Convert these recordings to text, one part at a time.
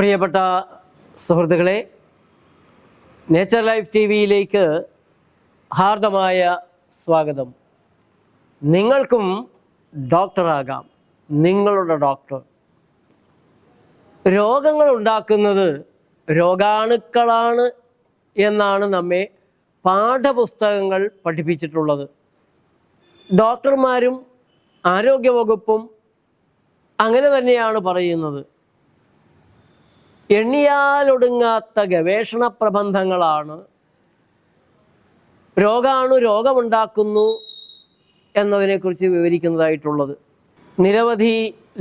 പ്രിയപ്പെട്ട സുഹൃത്തുക്കളെ nature life T വിയിലേക്ക് ഹാർദമായ സ്വാഗതം. നിങ്ങൾക്കും ഡോക്ടറാകാം നിങ്ങളുടെ ഡോക്ടർ രോഗങ്ങൾ ഉണ്ടാക്കുന്നത് രോഗാണുക്കളാണ് എന്നാണ് നമ്മെ പാഠപുസ്തകങ്ങൾ പഠിപ്പിച്ചിട്ടുള്ളത്. ഡോക്ടർമാരും ആരോഗ്യവകുപ്പും അങ്ങനെ തന്നെയാണ് പറയുന്നത്. എണ്ണിയാലൊടുങ്ങാത്ത ഗവേഷണ പ്രബന്ധങ്ങളാണ്. രോഗാണു രോഗമുണ്ടാക്കുന്നു എന്നതിനെക്കുറിച്ച് വിവരിക്കുന്നതായിട്ടുള്ളത്. നിരവധി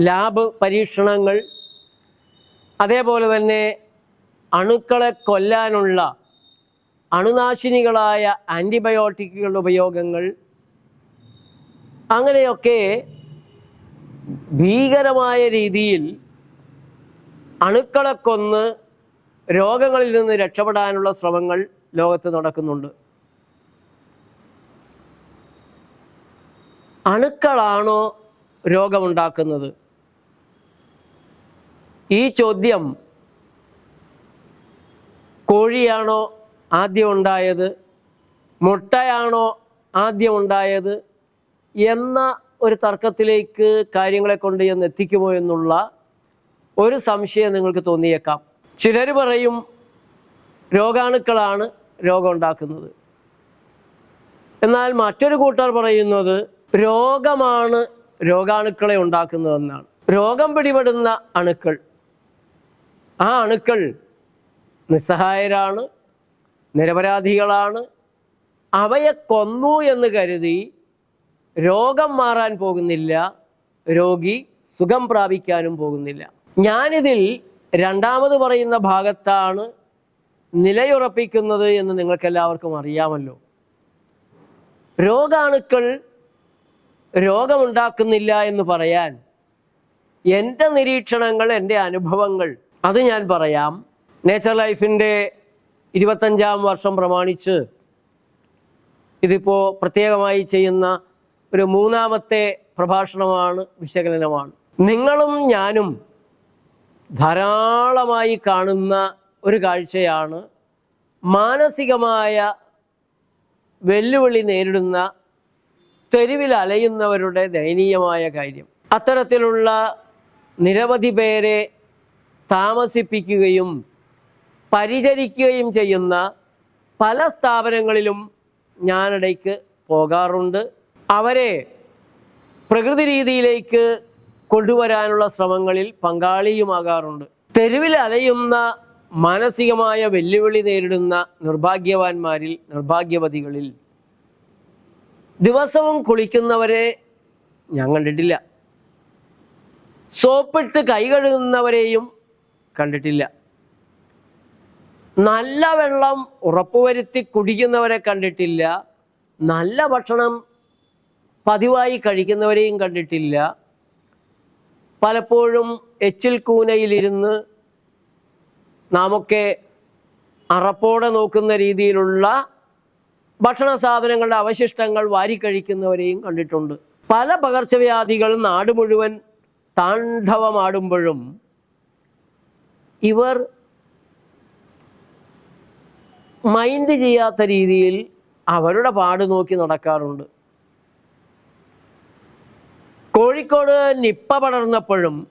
ലാബ് പരീക്ഷണങ്ങൾ അതേപോലെ തന്നെ അണുക്കളെ കൊല്ലാനുള്ള അണുനാശിനികളായ ആന്റിബയോട്ടിക്കുകളുടെ ഉപയോഗങ്ങൾ അങ്ങനെയൊക്കെ ഭീകരമായ രീതിയിൽ അണുക്കളെ കൊന്ന് രോഗങ്ങളിൽ നിന്ന് രക്ഷപ്പെടാനുള്ള ശ്രമങ്ങൾ ലോകത്ത് നടക്കുന്നുണ്ട്. അണുക്കളാണോ രോഗമുണ്ടാക്കുന്നത്? ഈ ചോദ്യം കോഴിയാണോ ആദ്യം ഉണ്ടായത്? മുട്ടയാണോ ആദ്യം ഉണ്ടായത്? എന്ന ഒരു തർക്കത്തിലേക്ക് കാര്യങ്ങളെ കൊണ്ട് എന്ന് എത്തിക്കുമോ എന്നുള്ള ഒരു സംശയം നിങ്ങൾക്ക് തോന്നിയേക്കാം. ചിലർ പറയും രോഗാണുക്കളാണ് രോഗം ഉണ്ടാക്കുന്നത് എന്നാൽ മറ്റൊരു കൂട്ടർ പറയുന്നത് രോഗമാണ് രോഗാണുക്കളെ ഉണ്ടാക്കുന്നതെന്നാണ്. രോഗം പിടിപെടുന്ന അണുക്കൾ. ആ അണുക്കൾ നിസ്സഹായരാണ് നിരപരാധികളാണ്. അവയെ കൊന്നു എന്ന് കരുതി രോഗം മാറാൻ പോകുന്നില്ല രോഗി സുഖം പ്രാപിക്കാനും പോകുന്നില്ല. ഞാനിതിൽ രണ്ടാമത് പറയുന്ന ഭാഗത്താണ് നിലയുറപ്പിക്കുന്നത് എന്ന് നിങ്ങൾക്കെല്ലാവർക്കും അറിയാമല്ലോ. രോഗാണുക്കൾ രോഗമുണ്ടാക്കുന്നില്ല എന്ന് പറയാൻ എന്റെ നിരീക്ഷണങ്ങൾ എന്റെ അനുഭവങ്ങൾ അത് ഞാൻ പറയാം. നേച്ചർ ലൈഫിന്റെ ഇരുപത്തഞ്ചാം വർഷം പ്രമാണിച്ച് ഇതിപ്പോൾ പ്രത്യേകമായി ചെയ്യുന്ന ഒരു മൂന്നാമത്തെ പ്രഭാഷണമാണ് വിശകലനമാണ്. നിങ്ങളും ഞാനും ധാരാളമായി കാണുന്ന ഒരു കാഴ്ചയാണ് മാനസികമായ വെല്ലുവിളി നേരിടുന്ന തെരുവിൽ അലയുന്നവരുടെ ദയനീയമായ കാര്യം. അത്തരത്തിലുള്ള നിരവധി പേരെ താമസിപ്പിക്കുകയും പരിചരിക്കുകയും ചെയ്യുന്ന പല സ്ഥാപനങ്ങളിലും ഞാനിടയ്ക്ക് പോകാറുണ്ട്. അവരെ പ്രകൃതി രീതിയിലേക്ക് കൊണ്ടുവരാനുള്ള ശ്രമങ്ങളിൽ പങ്കാളിയുമാകാറുണ്ട്. തെരുവിൽ അലയുന്ന മാനസികമായ വെല്ലുവിളി നേരിടുന്ന നിർഭാഗ്യവാന്മാരിൽ നിർഭാഗ്യവതികളിൽ ദിവസവും കുളിക്കുന്നവരെ ഞാൻ കണ്ടിട്ടില്ല. സോപ്പിട്ട് കൈ കഴുകുന്നവരെയും കണ്ടിട്ടില്ല. നല്ല വെള്ളം ഉറപ്പുവരുത്തി കുടിക്കുന്നവരെ കണ്ടിട്ടില്ല. നല്ല ഭക്ഷണം പതിവായി കഴിക്കുന്നവരെയും കണ്ടിട്ടില്ല. പലപ്പോഴും എച്ചിൽ കൂനയിലിരുന്ന് നാമൊക്കെ അറപ്പോടെ നോക്കുന്ന രീതിയിലുള്ള ഭക്ഷണ സാധനങ്ങളുടെ അവശിഷ്ടങ്ങൾ വാരിക്കഴിക്കുന്നവരെയും കണ്ടിട്ടുണ്ട്. പല പകർച്ചവ്യാധികൾ നാട് മുഴുവൻ താണ്ഡവമാടുമ്പോഴും ഇവർ മൈൻഡ് ചെയ്യാത്ത രീതിയിൽ അവരുടെ പാട് നോക്കി നടക്കാറുണ്ട്. കോഴിക്കോട് നിപ്പ പടർന്നപ്പോഴും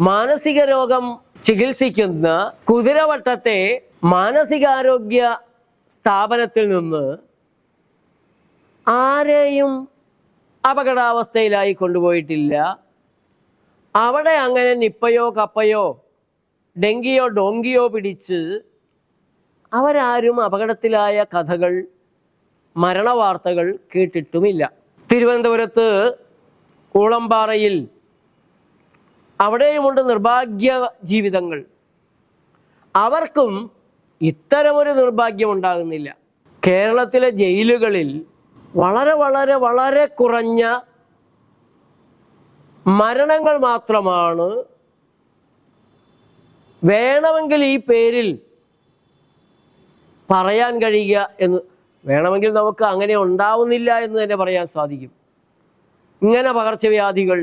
മാനസിക രോഗം ചികിത്സിക്കുന്ന കുതിരവട്ടത്തെ മാനസികാരോഗ്യ സ്ഥാപനത്തിൽ നിന്ന് ആരെയും അപകടാവസ്ഥയിലായി കൊണ്ടുപോയിട്ടില്ല. അവിടെ അങ്ങനെ നിപ്പയോ കപ്പയോ ഡെങ്കിയോ ഡോങ്കിയോ പിടിച്ച് അവരാരും അപകടത്തിലായ കഥകൾ മരണവാർത്തകൾ കേട്ടിട്ടുമില്ല. തിരുവനന്തപുരത്ത് കൂളമ്പാറയിൽ അവിടെയുമുണ്ട് നിർഭാഗ്യ ജീവിതങ്ങൾ. അവർക്കും ഇത്തരമൊരു നിർഭാഗ്യം ഉണ്ടാകുന്നില്ല. കേരളത്തിലെ ജയിലുകളിൽ വളരെ വളരെ വളരെ കുറഞ്ഞ മരണങ്ങൾ മാത്രമാണ് വേണമെങ്കിൽ ഈ പേരിൽ പറയാൻ കഴിയുക എന്ന് വേണമെങ്കിൽ നമുക്ക് അങ്ങനെ ഉണ്ടാവുന്നില്ല എന്ന് തന്നെ പറയാൻ സാധിക്കും. ഇങ്ങനെ പകർച്ചവ്യാധികൾ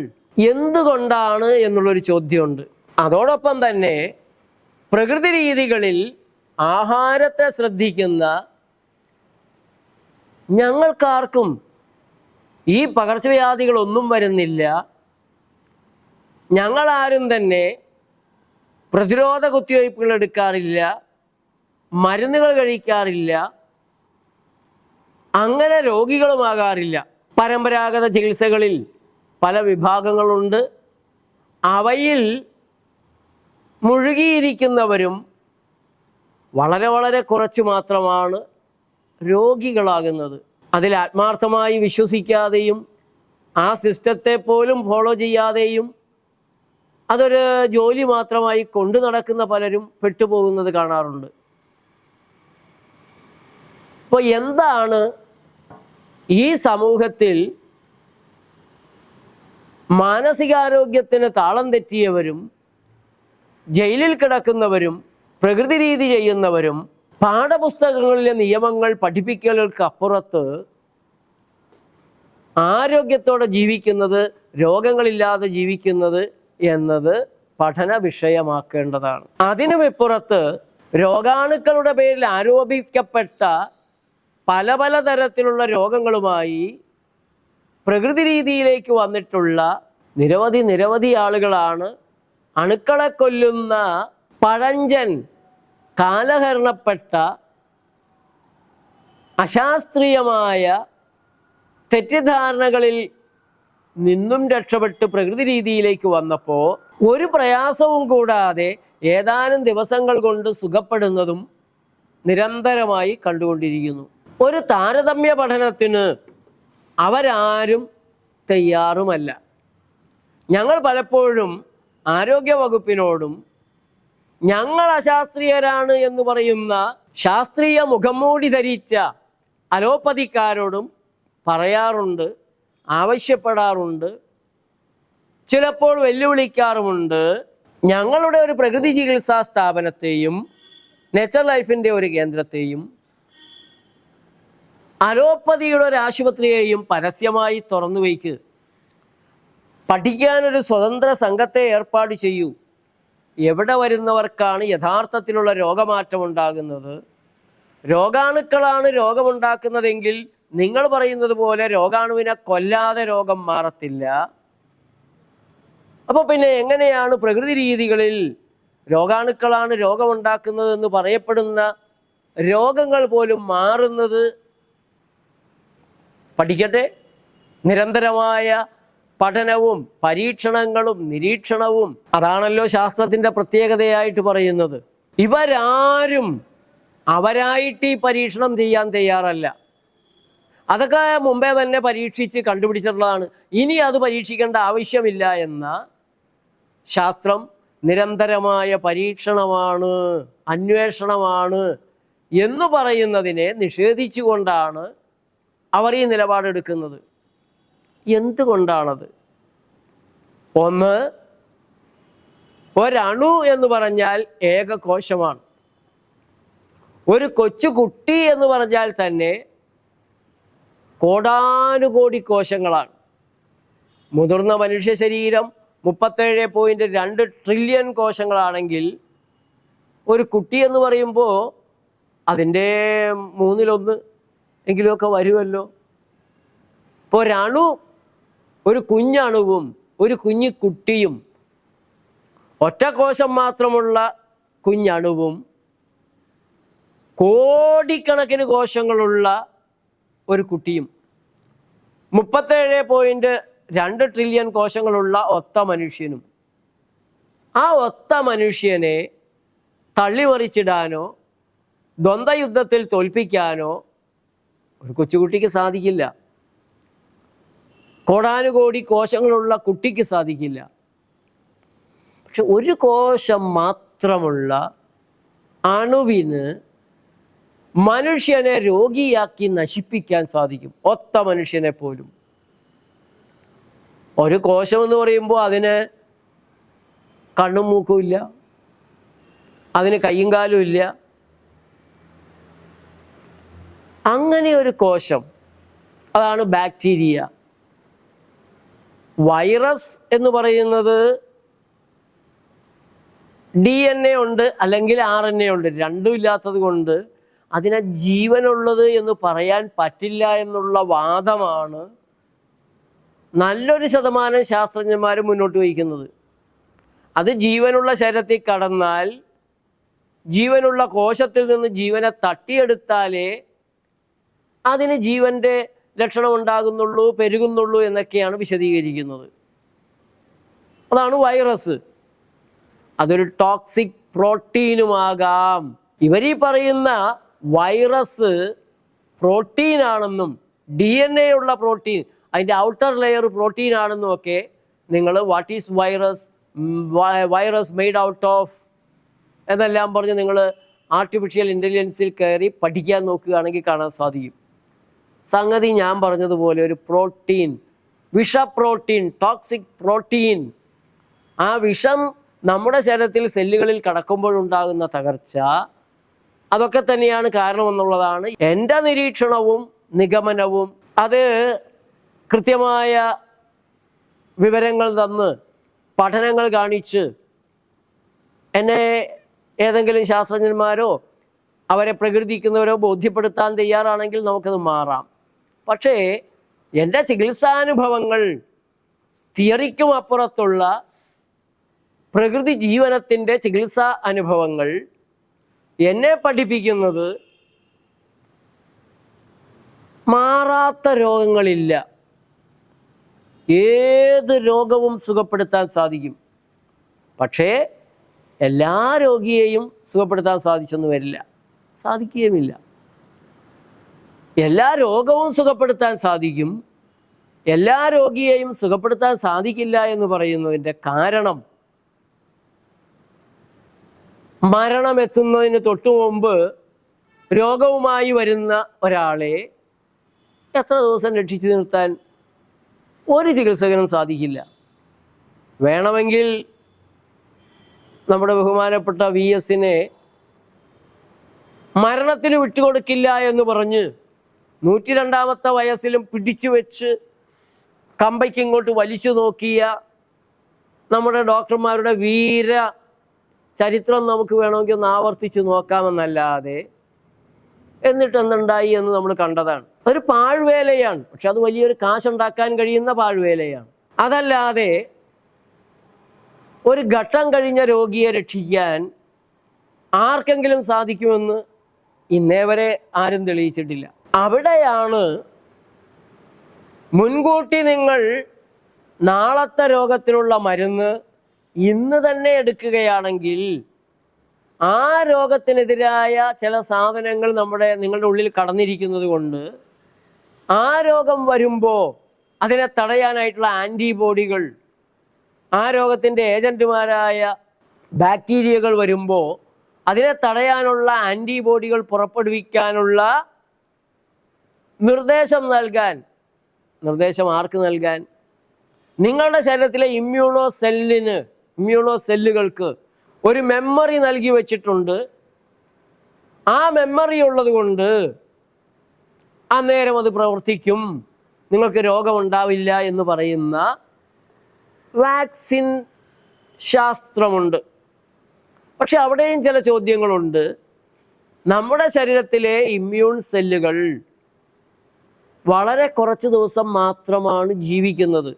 എന്തുകൊണ്ടാണ് എന്നുള്ളൊരു ചോദ്യമുണ്ട്. അതോടൊപ്പം തന്നെ പ്രകൃതി രീതികളിൽ ആഹാരത്തെ ശ്രദ്ധിക്കുന്ന ഞങ്ങൾക്കാർക്കും ഈ പകർച്ചവ്യാധികളൊന്നും വരുന്നില്ല. ഞങ്ങളാരും തന്നെ പ്രതിരോധ കുത്തിവയ്പ്പുകൾ എടുക്കാറില്ല മരുന്നുകൾ കഴിക്കാറില്ല അങ്ങനെ രോഗികളുമാകാറില്ല. പരമ്പരാഗത ചികിത്സകളിൽ പല വിഭാഗങ്ങളുണ്ട്. അവയിൽ മുഴുകിയിരിക്കുന്നവരും വളരെ വളരെ കുറച്ച് മാത്രമാണ് രോഗികളാകുന്നത്. അതിൽ ആത്മാർത്ഥമായി വിശ്വസിക്കാതെയും ആ സിസ്റ്റത്തെ പോലും ഫോളോ ചെയ്യാതെയും അതൊരു ജോലി മാത്രമായി കൊണ്ടു നടക്കുന്ന പലരും പെട്ടുപോകുന്നത് കാണാറുണ്ട്. അപ്പോൾ എന്താണ് ഈ സമൂഹത്തിൽ മാനസികാരോഗ്യത്തിന് താളം തെറ്റിയവരും ജയിലിൽ കിടക്കുന്നവരും പ്രകൃതി രീതി ചെയ്യുന്നവരും പാഠപുസ്തകങ്ങളിലെ നിയമങ്ങൾ പഠിപ്പിക്കലുകൾക്ക് അപ്പുറത്ത് ആരോഗ്യത്തോടെ ജീവിക്കുന്നത് രോഗങ്ങളില്ലാതെ ജീവിക്കുന്നത് എന്നത് പഠന വിഷയമാക്കേണ്ടതാണ്. അതിനുമിപ്പുറത്ത് രോഗാണുക്കളുടെ പേരിൽ ആരോപിക്കപ്പെട്ട പല പല തരത്തിലുള്ള രോഗങ്ങളുമായി പ്രകൃതി രീതിയിലേക്ക് വന്നിട്ടുള്ള നിരവധി നിരവധി ആളുകളാണ് അണുക്കളെ കൊല്ലുന്ന പഴഞ്ചൻ കാലഹരണപ്പെട്ട അശാസ്ത്രീയമായ തെറ്റിദ്ധാരണകളിൽ നിന്നും രക്ഷപ്പെട്ട് പ്രകൃതി രീതിയിലേക്ക് വന്നപ്പോൾ ഒരു പ്രയാസവും കൂടാതെ ഏതാനും ദിവസങ്ങൾ കൊണ്ട് സുഖപ്പെടുന്നതും നിരന്തരമായി കണ്ടുകൊണ്ടിരിക്കുന്നു. ഒരു താരതമ്യ പഠനത്തിന് അവരാരും തയ്യാറുമല്ല. ഞങ്ങൾ പലപ്പോഴും ആരോഗ്യ വകുപ്പിനോടും ഞങ്ങൾ അശാസ്ത്രീയരാണ് എന്ന് പറയുന്ന ശാസ്ത്രീയ മുഖംമൂടി ധരിച്ച അലോപ്പതിക്കാരോടും പറയാറുണ്ട് ആവശ്യപ്പെടാറുണ്ട് ചിലപ്പോൾ വെല്ലുവിളിക്കാറുമുണ്ട്. ഞങ്ങളുടെ ഒരു പ്രകൃതി ചികിത്സാ സ്ഥാപനത്തെയും നേച്ചർ ലൈഫിന്റെ ഒരു കേന്ദ്രത്തെയും അലോപ്പതിയുടെ ഒരു ആശുപത്രിയെയും പരസ്യമായി തുറന്നു വയ്ക്ക്. പഠിക്കാനൊരു സ്വതന്ത്ര സംഘത്തെ ഏർപ്പാട് ചെയ്യൂ. എവിടെ വരുന്നവർക്കാണ് യഥാർത്ഥത്തിലുള്ള രോഗമാറ്റം ഉണ്ടാകുന്നത് രോഗാണുക്കളാണ് രോഗമുണ്ടാക്കുന്നതെങ്കിൽ നിങ്ങൾ പറയുന്നത് പോലെ രോഗാണുവിനെ കൊല്ലാതെ രോഗം മാറത്തില്ല. അപ്പോൾ പിന്നെ എങ്ങനെയാണ് പ്രകൃതി രീതികളിൽ രോഗാണുക്കളാണ് രോഗമുണ്ടാക്കുന്നത് എന്ന് പറയപ്പെടുന്ന രോഗങ്ങൾ പോലും മാറുന്നത്? പഠിക്കട്ടെ. നിരന്തരമായ പഠനവും പരീക്ഷണങ്ങളും നിരീക്ഷണവും അതാണല്ലോ ശാസ്ത്രത്തിന്റെ പ്രത്യേകതയായിട്ട് പറയുന്നത്. ഇവരാരും അവരായിട്ട് ഈ പരീക്ഷണം ചെയ്യാൻ തയ്യാറല്ല. അതൊക്കെ മുമ്പേ തന്നെ പരീക്ഷിച്ച് കണ്ടുപിടിച്ചിട്ടുള്ളതാണ്. ഇനി അത് പരീക്ഷിക്കേണ്ട ആവശ്യമില്ല എന്ന ശാസ്ത്രം നിരന്തരമായ പരീക്ഷണമാണ് അന്വേഷണമാണ് എന്ന് പറയുന്നതിനെ നിഷേധിച്ചുകൊണ്ടാണ് അവർ ഈ നിലപാടെടുക്കുന്നത് എന്തുകൊണ്ടാണത്? ഒന്ന് ഒരണു എന്ന് പറഞ്ഞാൽ ഏകകോശമാണ്. ഒരു കൊച്ചു കുട്ടി എന്ന് പറഞ്ഞാൽ തന്നെ കോടാനുകോടി കോശങ്ങളാണ്. മുതിർന്ന മനുഷ്യ ശരീരം മുപ്പത്തേഴ് പോയിന്റ് രണ്ട് ട്രില്യൺ കോശങ്ങളാണെങ്കിൽ ഒരു കുട്ടി എന്ന് പറയുമ്പോൾ അതിന്റെ മൂന്നിലൊന്ന് എങ്കിലുമൊക്കെ വരുമല്ലോ. ഇപ്പോൾ ഒരണു ഒരു കുഞ്ഞണുവും ഒരു കുഞ്ഞു കുട്ടിയും ഒറ്റ കോശം മാത്രമുള്ള കുഞ്ഞണുവും കോടിക്കണക്കിന് കോശങ്ങളുള്ള ഒരു കുട്ടിയും മുപ്പത്തേഴ് പോയിന്റ് രണ്ട് ട്രില്യൺ കോശങ്ങളുള്ള ഒത്ത മനുഷ്യനും. ആ ഒത്ത മനുഷ്യനെ തള്ളിമറിച്ചിടാനോ ദ്വന്ദ്വയുദ്ധത്തിൽ തോൽപ്പിക്കാനോ ഒരു കൊച്ചുകുട്ടിക്ക് സാധിക്കില്ല. കോടാനുകോടി കോശങ്ങളുള്ള കുട്ടിക്ക് സാധിക്കില്ല. പക്ഷെ ഒരു കോശം മാത്രമുള്ള അണുവിന് മനുഷ്യനെ രോഗിയാക്കി നശിപ്പിക്കാൻ സാധിക്കും. ഒത്ത മനുഷ്യനെ പോലും. ഒരു കോശം എന്ന് പറയുമ്പോൾ അതിന് കണ്ണും മൂക്കും ഇല്ല. അതിന് കയ്യും കാലും ഇല്ല. അങ്ങനെ ഒരു കോശം അതാണ് ബാക്ടീരിയ. വൈറസ് എന്ന് പറയുന്നത് ഡി എൻ എ ഉണ്ട് അല്ലെങ്കിൽ ആർ എൻ എ ഉണ്ട് രണ്ടും ഇല്ലാത്തത് കൊണ്ട് അതിനെ ജീവനുള്ളത് എന്ന് പറയാൻ പറ്റില്ല എന്നുള്ള വാദമാണ് നല്ലൊരു ശതമാനം ശാസ്ത്രജ്ഞന്മാർ മുന്നോട്ട് വയ്ക്കുന്നത്. അത് ജീവനുള്ള ശരീരത്തിൽ കടന്നാൽ ജീവനുള്ള കോശത്തിൽ നിന്ന് ജീവനെ തട്ടിയെടുത്താലേ അതിന് ജീവന്റെ ലക്ഷണം ഉണ്ടാകുന്നുള്ളൂ പെരുകുന്നുള്ളൂ എന്നൊക്കെയാണ് വിശദീകരിക്കുന്നത്. അതാണ് വൈറസ് അതൊരു ടോക്സിക് പ്രോട്ടീനുമാകാം. ഇവരീ പറയുന്ന വൈറസ് പ്രോട്ടീനാണെന്നും ഡി എൻ എ ഉള്ള പ്രോട്ടീൻ അതിന്റെ ഔട്ടർ ലെയർ പ്രോട്ടീൻ ആണെന്നും ഒക്കെ നിങ്ങൾ what is virus virus made out of എന്നെല്ലാം പറഞ്ഞ് നിങ്ങൾ ആർട്ടിഫിഷ്യൽ ഇന്റലിജൻസിൽ കയറി പഠിക്കാൻ നോക്കുകയാണെങ്കിൽ കാണാൻ സാധിക്കും. സംഗതി ഞാൻ പറഞ്ഞതുപോലെ ഒരു പ്രോട്ടീൻ വിഷ പ്രോട്ടീൻ ടോക്സിക് പ്രോട്ടീൻ. ആ വിഷം നമ്മുടെ ശരീരത്തിൽ സെല്ലുകളിൽ കടക്കുമ്പോഴുണ്ടാകുന്ന തകർച്ച അതൊക്കെ തന്നെയാണ് കാരണമെന്നുള്ളതാണ്. എന്റെ നിരീക്ഷണവും നിഗമനവും അത് കൃത്യമായ വിവരങ്ങൾ തന്ന് പഠനങ്ങൾ കാണിച്ച് എന്നെ ഏതെങ്കിലും ശാസ്ത്രജ്ഞന്മാരോ അവരെ പ്രകൃതിക്കുന്നവരോ ബോധ്യപ്പെടുത്താൻ തയ്യാറാണെങ്കിൽ നമുക്കത് മാറാം. പക്ഷേ എന്റെ ചികിത്സാനുഭവങ്ങൾ തിയറിക്കും അപ്പുറത്തുള്ള പ്രകൃതി ജീവനത്തിന്റെ ചികിത്സാ അനുഭവങ്ങൾ എന്നെ പഠിപ്പിക്കുന്നത് മാറാത്ത രോഗങ്ങളില്ല. ഏത് രോഗവും സുഖപ്പെടുത്താൻ സാധിക്കും. പക്ഷേ എല്ലാ രോഗിയെയും സുഖപ്പെടുത്താൻ സാധിച്ചെന്ന് വരില്ല. സാധിക്കുകയുമില്ല. എല്ലാ രോഗവും സുഖപ്പെടുത്താൻ സാധിക്കും. എല്ലാ രോഗിയെയും സുഖപ്പെടുത്താൻ സാധിക്കില്ല എന്ന് പറയുന്നതിന്റെ കാരണം മരണം എത്തുന്നതിന് തൊട്ടു മുമ്പ് രോഗവുമായി വരുന്ന ഒരാളെ എത്ര ദിവസം രക്ഷിച്ചു നിർത്താൻ ഒരു ചികിത്സകനും സാധിക്കില്ല. വേണമെങ്കിൽ നമ്മുടെ ബഹുമാനപ്പെട്ട വി എസിനെ മരണത്തിന് വിട്ടുകൊടുക്കില്ല എന്ന് പറഞ്ഞ് നൂറ്റി രണ്ടാമത്തെ വയസ്സിലും പിടിച്ചു വെച്ച് കമ്പയ്ക്ക് ഇങ്ങോട്ട് വലിച്ചു നോക്കിയ നമ്മുടെ ഡോക്ടർമാരുടെ വീര ചരിത്രം നമുക്ക് വേണമെങ്കിൽ ഒന്ന് ആവർത്തിച്ച് നോക്കാമെന്നല്ലാതെ എന്നിട്ട് എന്തുണ്ടായി എന്ന് നമ്മൾ കണ്ടതാണ്. അതൊരു പാഴ്വേലയാണ്. പക്ഷെ അത് വലിയൊരു കാശുണ്ടാക്കാൻ കഴിയുന്ന പാഴ്വേലയാണ്. അതല്ലാതെ ഒരു ഘട്ടം കഴിഞ്ഞ രോഗിയെ രക്ഷിക്കാൻ ആർക്കെങ്കിലും സാധിക്കുമെന്ന് ഇന്നേ വരെ ആരും തെളിയിച്ചിട്ടില്ല. അവിടെയാണ് മുൻകൂട്ടി നിങ്ങൾ നാളത്തെ രോഗത്തിനുള്ള മരുന്ന് ഇന്ന് തന്നെ എടുക്കുകയാണെങ്കിൽ ആ രോഗത്തിനെതിരായ ചില സാധനങ്ങൾ നമ്മുടെ നിങ്ങളുടെ ഉള്ളിൽ കടന്നിരിക്കുന്നത് കൊണ്ട് ആ രോഗം വരുമ്പോൾ അതിനെ തടയാനായിട്ടുള്ള ആന്റിബോഡികൾ ആ രോഗത്തിന്റെ ഏജന്റുമാരായ ബാക്ടീരിയകൾ വരുമ്പോൾ അതിനെ തടയാനുള്ള ആന്റിബോഡികൾ പുറപ്പെടുവിക്കാനുള്ള നിർദ്ദേശം നൽകാൻ നിർദ്ദേശം ആർക്ക് നൽകാൻ? നിങ്ങളുടെ ശരീരത്തിലെ ഇമ്മ്യൂണോ സെല്ലിന് ഇമ്മ്യൂണോ സെല്ലുകൾക്ക് ഒരു മെമ്മറി നൽകി വച്ചിട്ടുണ്ട്. ആ മെമ്മറി ഉള്ളത് കൊണ്ട് അന്നേരം അത് പ്രവർത്തിക്കും. നിങ്ങൾക്ക് രോഗമുണ്ടാവില്ല എന്ന് പറയുന്ന വാക്സിൻ ശാസ്ത്രമുണ്ട്. പക്ഷെ അവിടെയും ചില ചോദ്യങ്ങളുണ്ട്. നമ്മുടെ ശരീരത്തിലെ ഇമ്മ്യൂൺ സെല്ലുകൾ വളരെ കുറച്ച് ദിവസം മാത്രമാണ് ജീവിക്കുന്നത്.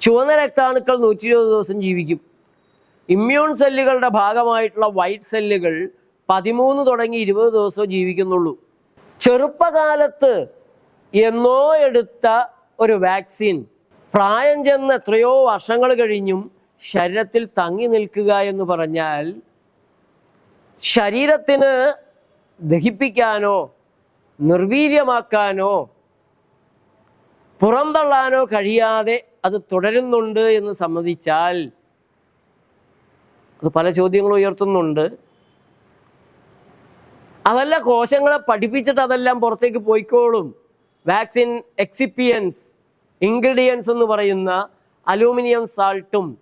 ചുവന്ന രക്താണുക്കൾ നൂറ്റി ഇരുപത് ദിവസം ജീവിക്കും. ഇമ്മ്യൂൺ സെല്ലുകളുടെ ഭാഗമായിട്ടുള്ള വൈറ്റ് സെല്ലുകൾ പതിമൂന്ന് തുടങ്ങി ഇരുപത് ദിവസം ജീവിക്കുന്നുള്ളൂ. ചെറുപ്പകാലത്ത് എന്നോ എടുത്ത ഒരു വാക്സിൻ പ്രായം ചെന്ന് എത്രയോ വർഷങ്ങൾ കഴിഞ്ഞും ശരീരത്തിൽ തങ്ങി നിൽക്കുക എന്ന് പറഞ്ഞാൽ ശരീരത്തിന് ദഹിപ്പിക്കാനോ നിർവീര്യമാക്കാനോ പുറന്തള്ളാനോ കഴിയാതെ അത് തുടരുന്നുണ്ട് എന്ന് സമ്മതിച്ചാൽ അത് പല ചോദ്യങ്ങളും ഉയർത്തുന്നുണ്ട്. അതല്ല കോശങ്ങളെ പഠിപ്പിച്ചിട്ട് അതെല്ലാം പുറത്തേക്ക് പോയിക്കോളും. വാക്സിൻ എക്സിപ്പിയൻസ് ഇൻഗ്രീഡിയൻസ് എന്ന് പറയുന്ന അലൂമിനിയം സാൾട്ടും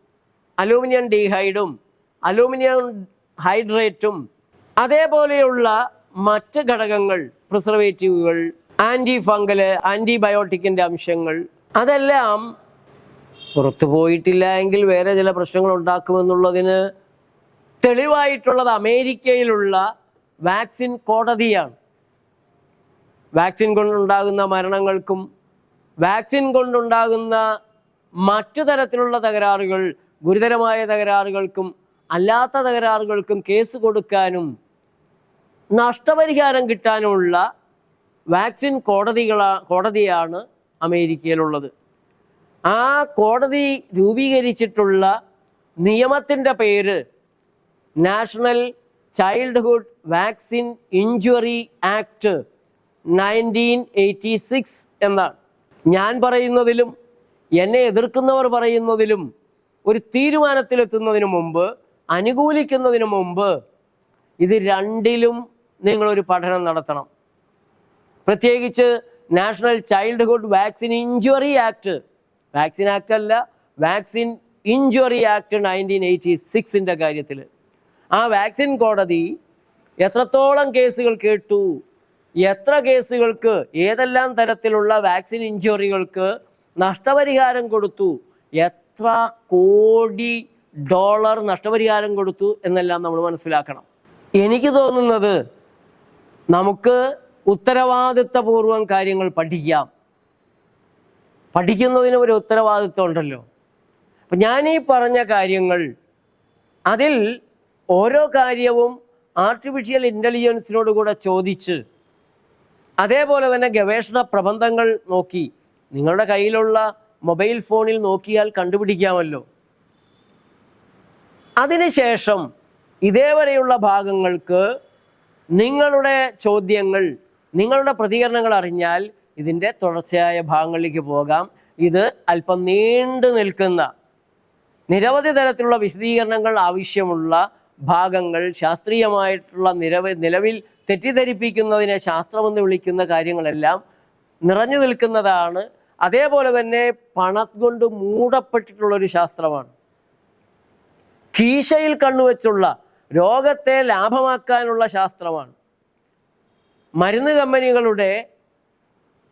അലൂമിനിയം ഡീഹൈഡും അലൂമിനിയം ഹൈഡ്രേറ്റും അതേപോലെയുള്ള മറ്റ് ഘടകങ്ങൾ പ്രിസർവേറ്റീവുകൾ ആന്റി ഫംഗൽ ആന്റിബയോട്ടിക്കിന്റെ അംശങ്ങൾ അതെല്ലാം പുറത്തു പോയിട്ടില്ല എങ്കിൽ വേറെ ചില പ്രശ്നങ്ങൾ ഉണ്ടാക്കുമെന്നുള്ളതിന് തെളിവായിട്ടുള്ളത് അമേരിക്കയിലുള്ള വാക്സിൻ കോടതിയാണ്. വാക്സിൻ കൊണ്ടുണ്ടാകുന്ന മരണങ്ങൾക്കും വാക്സിൻ കൊണ്ടുണ്ടാകുന്ന മറ്റു തരത്തിലുള്ള തകരാറുകൾ ഗുരുതരമായ തകരാറുകൾക്കും അല്ലാത്ത തകരാറുകൾക്കും കേസ് കൊടുക്കാനും നഷ്ടപരിഹാരം കിട്ടാനുള്ള വാക്സിൻ കോടതികളാ കോടതിയാണ് അമേരിക്കയിലുള്ളത്. ആ കോടതി രൂപീകരിച്ചിട്ടുള്ള നിയമത്തിന്റെ പേര് national childhood vaccine injury act nineteen eighty six എന്നാണ്. ഞാൻ പറയുന്നതിലും എന്നെ എതിർക്കുന്നവർ പറയുന്നതിലും ഒരു തീരുമാനത്തിലെത്തുന്നതിന് മുമ്പ് അനുകൂലിക്കുന്നതിന് മുമ്പ് ഇത് രണ്ടിലും നിങ്ങളൊരു പഠനം നടത്തണം. പ്രത്യേകിച്ച് national childhood vaccine injury act. Vaccine act അല്ല vaccine injury act nineteen eighty സിക്സിന്റെ കാര്യത്തിൽ ആ വാക്സിൻ കോടതി എത്രത്തോളം കേസുകൾ കേട്ടു എത്ര കേസുകൾക്ക് ഏതെല്ലാം തരത്തിലുള്ള വാക്സിൻ ഇഞ്ചുറികൾക്ക് നഷ്ടപരിഹാരം കൊടുത്തു എത്ര കോടി ഡോളർ നഷ്ടപരിഹാരം കൊടുത്തു എന്നെല്ലാം നമ്മൾ മനസ്സിലാക്കണം. എനിക്ക് തോന്നുന്നത് നമുക്ക് ഉത്തരവാദിത്തപൂർവം കാര്യങ്ങൾ പഠിക്കാം. പഠിക്കുന്നതിന് ഒരു ഉത്തരവാദിത്വം ഉണ്ടല്ലോ. അപ്പം ഞാനീ പറഞ്ഞ കാര്യങ്ങൾ അതിൽ ഓരോ കാര്യവും ആർട്ടിഫിഷ്യൽ ഇന്റലിജൻസിനോട് കൂടെ ചോദിച്ച് അതേപോലെ തന്നെ ഗവേഷണ പ്രബന്ധങ്ങൾ നോക്കി. നിങ്ങളുടെ കയ്യിലുള്ള മൊബൈൽ ഫോണിൽ നോക്കിയാൽ കണ്ടുപിടിക്കാമല്ലോ. അതിനുശേഷം ഇതേവരെയുള്ള ഭാഗങ്ങൾക്ക് നിങ്ങളുടെ ചോദ്യങ്ങൾ നിങ്ങളുടെ പ്രതികരണങ്ങൾ അറിഞ്ഞാൽ ഇതിന്റെ തുടർച്ചയായ ഭാഗങ്ങളിലേക്ക് പോകാം. ഇത് അല്പം നീണ്ടു നിൽക്കുന്ന നിരവധി തരത്തിലുള്ള വിശദീകരണങ്ങൾ ആവശ്യമുള്ള ഭാഗങ്ങൾ ശാസ്ത്രീയമായിട്ടുള്ള നിരവധി നിലവിൽ തെറ്റിദ്ധരിപ്പിക്കുന്നതിനെ ശാസ്ത്രമെന്ന് വിളിക്കുന്ന കാര്യങ്ങളെല്ലാം നിറഞ്ഞു നിൽക്കുന്നതാണ്. അതേപോലെ തന്നെ പണം കൊണ്ട് മൂടപ്പെട്ടിട്ടുള്ള ഒരു ശാസ്ത്രമാണ്. കീശയിൽ കണ്ണുവെച്ചുള്ള രോഗത്തെ ലാഭമാക്കാനുള്ള ശാസ്ത്രമാണ്. മരുന്ന് കമ്പനികളുടെ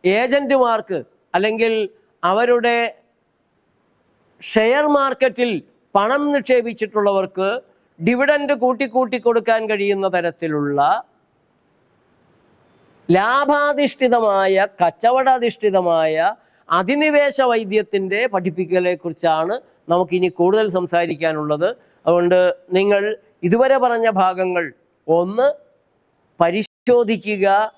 ഏജന്റുമാർക്ക് അല്ലെങ്കിൽ അവരുടെ ഷെയർ മാർക്കറ്റിൽ പണം നിക്ഷേപിച്ചിട്ടുള്ളവർക്ക് ഡിവിഡൻഡ് കൂട്ടിക്കൂട്ടി കൊടുക്കാൻ കഴിയുന്ന തരത്തിലുള്ള ലാഭാധിഷ്ഠിതമായ കച്ചവടാധിഷ്ഠിതമായ അധിനിവേശ വൈദ്യത്തിന്റെ പഠിപ്പിക്കലെക്കുറിച്ചാണ് നമുക്കിനി കൂടുതൽ സംസാരിക്കാനുള്ളത്. അതുകൊണ്ട് നിങ്ങൾ ഇതുവരെ പറഞ്ഞ ഭാഗങ്ങൾ ഒന്ന് പരിശോധിക്കുക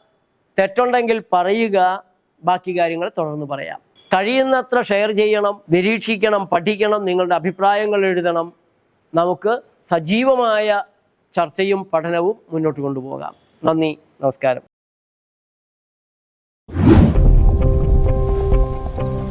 തെറ്റുണ്ടെങ്കിൽ പറയുക ബാക്കി കാര്യങ്ങൾ തുടർന്ന് പറയാം. കഴിയുന്നത്ര ഷെയർ ചെയ്യണം നിരീക്ഷിക്കണം പഠിക്കണം നിങ്ങളുടെ അഭിപ്രായങ്ങൾ എഴുതണം. നമുക്ക് സജീവമായ ചർച്ചയും പഠനവും മുന്നോട്ട് കൊണ്ടുപോകാം. നന്ദി നമസ്കാരം.